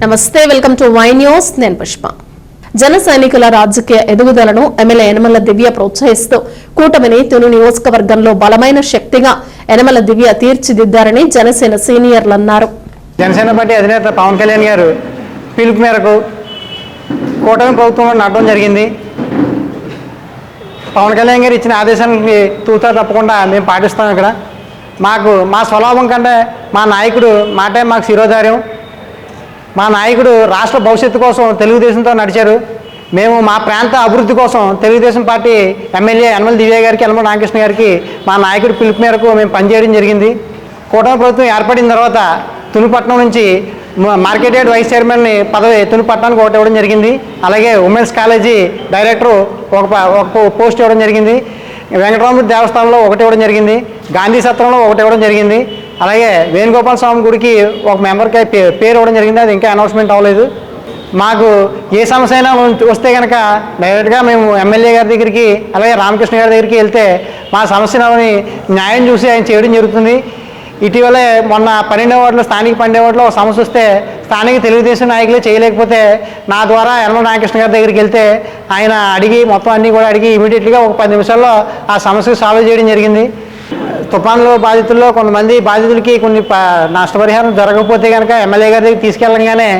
నమస్తే welcome to Y news. నేను పుష్ప. జన సైనికుల రాజకీయ ఎదుగుదలను ఎమ్మెల్యే యనమల దివ్య ప్రోత్సహిస్తూ కూటమిని తుని నియోజకవర్గంలో బలమైన శక్తిగా యనమల దివ్య తీర్చిదిద్దారని జనసేన సీనియర్లు అన్నారు జనసేన పార్టీ అధినేత పవన్ కళ్యాణ్ గారు పిలుపు మేరకు కూటమి ప్రభుత్వంలో నాటడం జరిగింది. పవన్ కళ్యాణ్ గారు ఇచ్చిన ఆదేశానికి తూతా తప్పకుండా మేము పాటిస్తాం ఇక్కడ. మాకు మా స్వలాభం కంటే మా నాయకుడు మాటే మాకు శిరోధార్యం. మా నాయకుడు రాష్ట్ర భవిష్యత్తు కోసం తెలుగుదేశంతో నడిచారు. మేము మా ప్రాంత అభివృద్ధి కోసం తెలుగుదేశం పార్టీ ఎమ్మెల్యే యనమల దివ్య గారికి యనమల రామకృష్ణ గారికి మా నాయకుడు పిలుపు మేరకు మేము పనిచేయడం జరిగింది. కూటమి ప్రభుత్వం ఏర్పడిన తర్వాత తునిపట్నం నుంచి మార్కెట్ యార్డ్ వైస్ చైర్మన్ని పదవి తునిపట్నానికి ఒకటి ఇవ్వడం జరిగింది. అలాగే ఉమెన్స్ కాలేజీ డైరెక్టరు ఒక ఒక పోస్ట్ ఇవ్వడం జరిగింది. వెంకటరామూర్తి దేవస్థానంలో ఒకటి ఇవ్వడం జరిగింది. గాంధీ సత్రంలో ఒకటి ఇవ్వడం జరిగింది. అలాగే వేణుగోపాల స్వామి గుడికి ఒక మెంబర్కి పే- పేరు ఇవ్వడం జరిగింది. అది ఇంకా అనౌన్స్మెంట్ అవ్వలేదు. మాకు ఏ సమస్య అయినా ఉం- వస్తే కనుక డైరెక్ట్గా మేము ఎమ్మెల్యే గారి దగ్గరికి అలాగే రామకృష్ణ గారి దగ్గరికి వెళ్తే మా సమస్యని న్యాయం చూసి ఆయన చేయడం జరుగుతుంది. ఇటీవలే మొన్న పన్నెండవ వార్డులో స్థానిక పన్నెండవ వార్డులో ఒక సమస్య వస్తే స్థానిక తెలుగుదేశం నాయకులే చేయలేకపోతే నా ద్వారా యనమల రామకృష్ణ గారి దగ్గరికి వెళ్తే ఆయన అడిగి మొత్తం అన్నీ కూడా అడిగి ఇమీడియట్గా ఒక పది నిమిషాల్లో ఆ సమస్యకు సాల్వ్ చేయడం జరిగింది. తుఫాన్లో బాధితుల్లో కొంతమంది బాధితులకి కొన్ని నష్టపరిహారం జరగకపోతే కనుక ఎమ్మెల్యే గారి దగ్గర తీసుకెళ్ళంగానే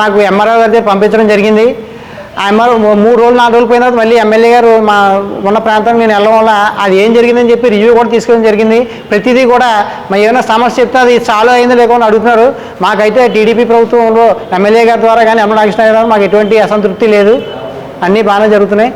నాకు ఎంఆర్ఓ గారి దగ్గర పంపించడం జరిగింది. ఆ ఎంఆర్ఓ మూడు రోజులు నాలుగు రోజులు పోయిన తర్వాత మళ్ళీ ఎమ్మెల్యే గారు మా ఉన్న ప్రాంతానికి నేను వెళ్ళడం వల్ల అది ఏం జరిగిందని చెప్పి రివ్యూ కూడా తీసుకోవడం జరిగింది. ప్రతిదీ కూడా మా ఏమైనా సమస్య చెప్తే అది చాలా అయిందో లేకుండా అడుగుతున్నారు. మాకైతే టీడీపీ ప్రభుత్వంలో ఎమ్మెల్యే గారి ద్వారా కానీ ఎమ్మెల్యే నాగేశ్వర గారు మాకు ఎటువంటి అసంతృప్తి లేదు. అన్నీ బాగానే జరుగుతున్నాయి.